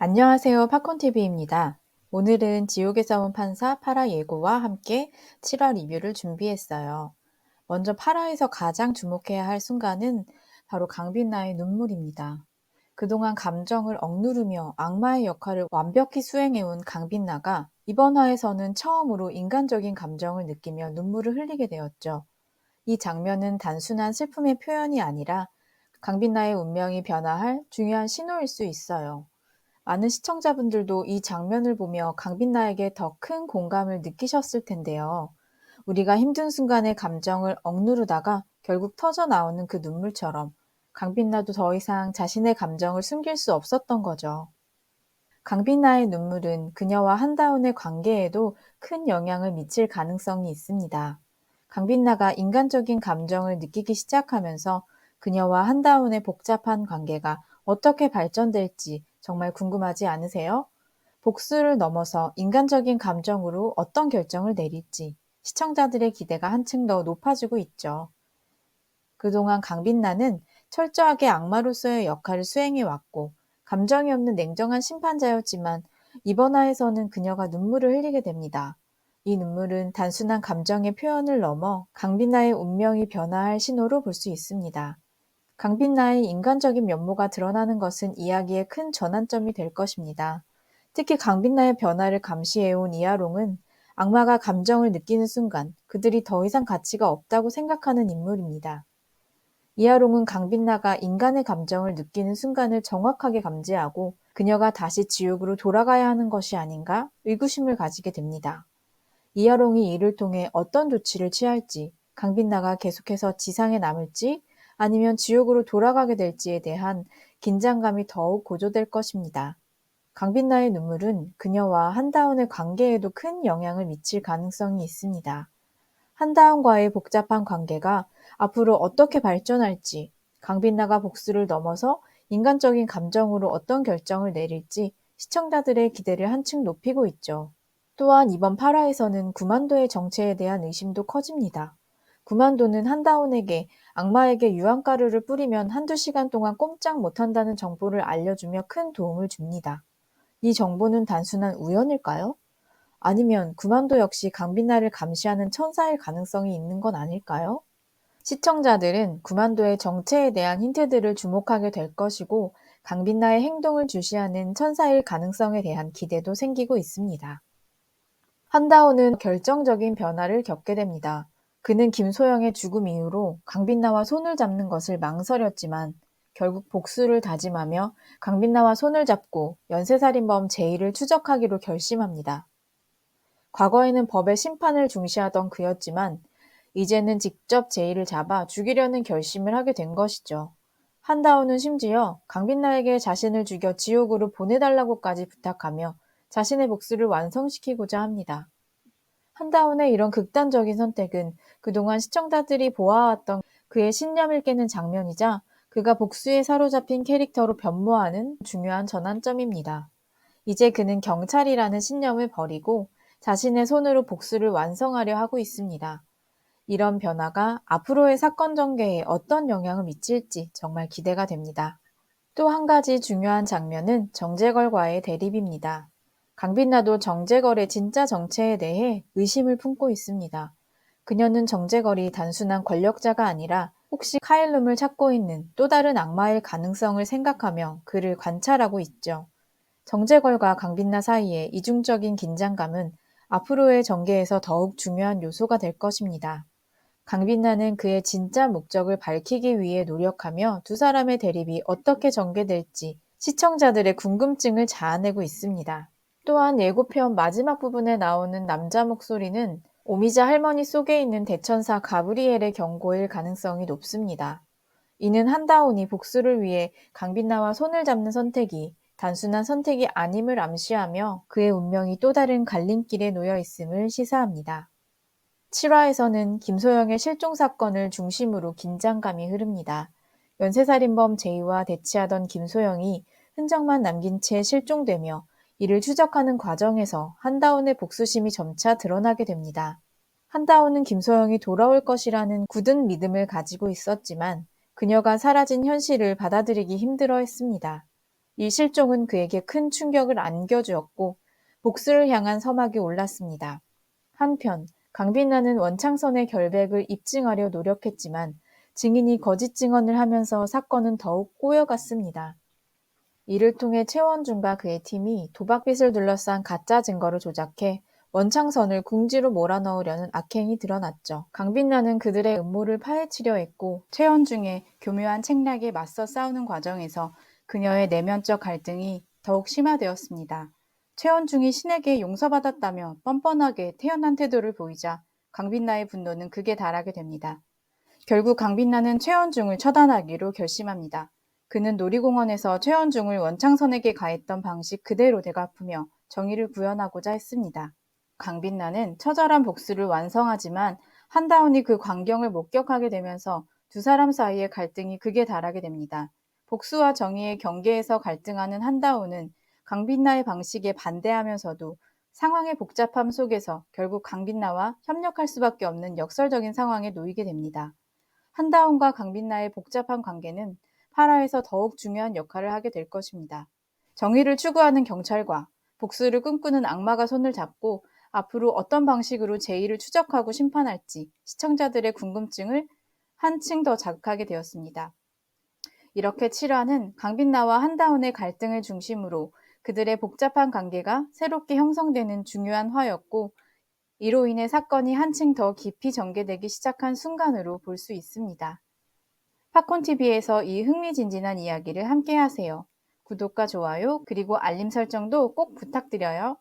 안녕하세요. 팝콘TV입니다. 오늘은 지옥에서 온 판사 파라 예고와 함께 7화 리뷰를 준비했어요. 먼저 파라에서 가장 주목해야 할 순간은 바로 강빈나의 눈물입니다. 그동안 감정을 억누르며 악마의 역할을 완벽히 수행해온 강빈나가 이번 화에서는 처음으로 인간적인 감정을 느끼며 눈물을 흘리게 되었죠. 이 장면은 단순한 슬픔의 표현이 아니라 강빈나의 운명이 변화할 중요한 신호일 수 있어요. 많은 시청자분들도 이 장면을 보며 강빈나에게 더 큰 공감을 느끼셨을 텐데요. 우리가 힘든 순간의 감정을 억누르다가 결국 터져 나오는 그 눈물처럼 강빈나도 더 이상 자신의 감정을 숨길 수 없었던 거죠. 강빈나의 눈물은 그녀와 한다운의 관계에도 큰 영향을 미칠 가능성이 있습니다. 강빈나가 인간적인 감정을 느끼기 시작하면서 그녀와 한다운의 복잡한 관계가 어떻게 발전될지 정말 궁금하지 않으세요? 복수를 넘어서 인간적인 감정으로 어떤 결정을 내릴지 시청자들의 기대가 한층 더 높아지고 있죠. 그동안 강빈나는 철저하게 악마로서의 역할을 수행해 왔고 감정이 없는 냉정한 심판자였지만 이번 화에서는 그녀가 눈물을 흘리게 됩니다. 이 눈물은 단순한 감정의 표현을 넘어 강빈나의 운명이 변화할 신호로 볼 수 있습니다. 강빛나의 인간적인 면모가 드러나는 것은 이야기의 큰 전환점이 될 것입니다. 특히 강빛나의 변화를 감시해온 이하롱은 악마가 감정을 느끼는 순간 그들이 더 이상 가치가 없다고 생각하는 인물입니다. 이하롱은 강빛나가 인간의 감정을 느끼는 순간을 정확하게 감지하고 그녀가 다시 지옥으로 돌아가야 하는 것이 아닌가 의구심을 가지게 됩니다. 이하롱이 이를 통해 어떤 조치를 취할지, 강빛나가 계속해서 지상에 남을지 아니면 지옥으로 돌아가게 될지에 대한 긴장감이 더욱 고조될 것입니다. 강빛나의 눈물은 그녀와 한다운의 관계에도 큰 영향을 미칠 가능성이 있습니다. 한다운과의 복잡한 관계가 앞으로 어떻게 발전할지, 강빛나가 복수를 넘어서 인간적인 감정으로 어떤 결정을 내릴지 시청자들의 기대를 한층 높이고 있죠. 또한 이번 8화에서는 구만도의 정체에 대한 의심도 커집니다. 구만도는 한다운에게 악마에게 유황가루를 뿌리면 한두 시간 동안 꼼짝 못한다는 정보를 알려주며 큰 도움을 줍니다. 이 정보는 단순한 우연일까요? 아니면 구만도 역시 강빈나를 감시하는 천사일 가능성이 있는 건 아닐까요? 시청자들은 구만도의 정체에 대한 힌트들을 주목하게 될 것이고 강빈나의 행동을 주시하는 천사일 가능성에 대한 기대도 생기고 있습니다. 한다오는 결정적인 변화를 겪게 됩니다. 그는 김소영의 죽음 이후로 강빛나와 손을 잡는 것을 망설였지만 결국 복수를 다짐하며 강빛나와 손을 잡고 연쇄살인범 제이를 추적하기로 결심합니다. 과거에는 법의 심판을 중시하던 그였지만 이제는 직접 제이를 잡아 죽이려는 결심을 하게 된 것이죠. 한다오는 심지어 강빛나에게 자신을 죽여 지옥으로 보내달라고까지 부탁하며 자신의 복수를 완성시키고자 합니다. 한다운의 이런 극단적인 선택은 그동안 시청자들이 보아왔던 그의 신념을 깨는 장면이자 그가 복수에 사로잡힌 캐릭터로 변모하는 중요한 전환점입니다. 이제 그는 경찰이라는 신념을 버리고 자신의 손으로 복수를 완성하려 하고 있습니다. 이런 변화가 앞으로의 사건 전개에 어떤 영향을 미칠지 정말 기대가 됩니다. 또 한 가지 중요한 장면은 정재걸과의 대립입니다. 강빛나도 정재걸의 진짜 정체에 대해 의심을 품고 있습니다. 그녀는 정재걸이 단순한 권력자가 아니라 혹시 카일룸을 찾고 있는 또 다른 악마일 가능성을 생각하며 그를 관찰하고 있죠. 정재걸과 강빛나 사이의 이중적인 긴장감은 앞으로의 전개에서 더욱 중요한 요소가 될 것입니다. 강빛나는 그의 진짜 목적을 밝히기 위해 노력하며 두 사람의 대립이 어떻게 전개될지 시청자들의 궁금증을 자아내고 있습니다. 또한 예고편 마지막 부분에 나오는 남자 목소리는 오미자 할머니 속에 있는 대천사 가브리엘의 경고일 가능성이 높습니다. 이는 한다운이 복수를 위해 강빛나와 손을 잡는 선택이 단순한 선택이 아님을 암시하며 그의 운명이 또 다른 갈림길에 놓여 있음을 시사합니다. 7화에서는 김소영의 실종 사건을 중심으로 긴장감이 흐릅니다. 연쇄살인범 제이와 대치하던 김소영이 흔적만 남긴 채 실종되며 이를 추적하는 과정에서 한다운의 복수심이 점차 드러나게 됩니다. 한다운은 김소영이 돌아올 것이라는 굳은 믿음을 가지고 있었지만 그녀가 사라진 현실을 받아들이기 힘들어 했습니다. 이 실종은 그에게 큰 충격을 안겨주었고 복수를 향한 서막이 올랐습니다. 한편 강빈나는 원창선의 결백을 입증하려 노력했지만 증인이 거짓 증언을 하면서 사건은 더욱 꼬여갔습니다. 이를 통해 최원준과 그의 팀이 도박빚을 둘러싼 가짜 증거를 조작해 원창선을 궁지로 몰아넣으려는 악행이 드러났죠. 강빈나는 그들의 음모를 파헤치려 했고 최원중의 교묘한 책략에 맞서 싸우는 과정에서 그녀의 내면적 갈등이 더욱 심화되었습니다. 최원중이 신에게 용서받았다며 뻔뻔하게 태연한 태도를 보이자 강빈나의 분노는 극에 달하게 됩니다. 결국 강빈나는 최원중을 처단하기로 결심합니다. 그는 놀이공원에서 최원중을 원창선에게 가했던 방식 그대로 되갚으며 정의를 구현하고자 했습니다. 강빈나는 처절한 복수를 완성하지만 한다운이 그 광경을 목격하게 되면서 두 사람 사이의 갈등이 극에 달하게 됩니다. 복수와 정의의 경계에서 갈등하는 한다운은 강빈나의 방식에 반대하면서도 상황의 복잡함 속에서 결국 강빈나와 협력할 수밖에 없는 역설적인 상황에 놓이게 됩니다. 한다운과 강빈나의 복잡한 관계는 파라에서 더욱 중요한 역할을 하게 될 것입니다. 정의를 추구하는 경찰과 복수를 꿈꾸는 악마가 손을 잡고 앞으로 어떤 방식으로 제의를 추적하고 심판할지 시청자들의 궁금증을 한층 더 자극하게 되었습니다. 이렇게 7화는 강빈나와 한다운의 갈등을 중심으로 그들의 복잡한 관계가 새롭게 형성되는 중요한 화였고 이로 인해 사건이 한층 더 깊이 전개되기 시작한 순간으로 볼 수 있습니다. 팝콘TV에서 이 흥미진진한 이야기를 함께 하세요. 구독과 좋아요, 그리고 알림 설정도 꼭 부탁드려요.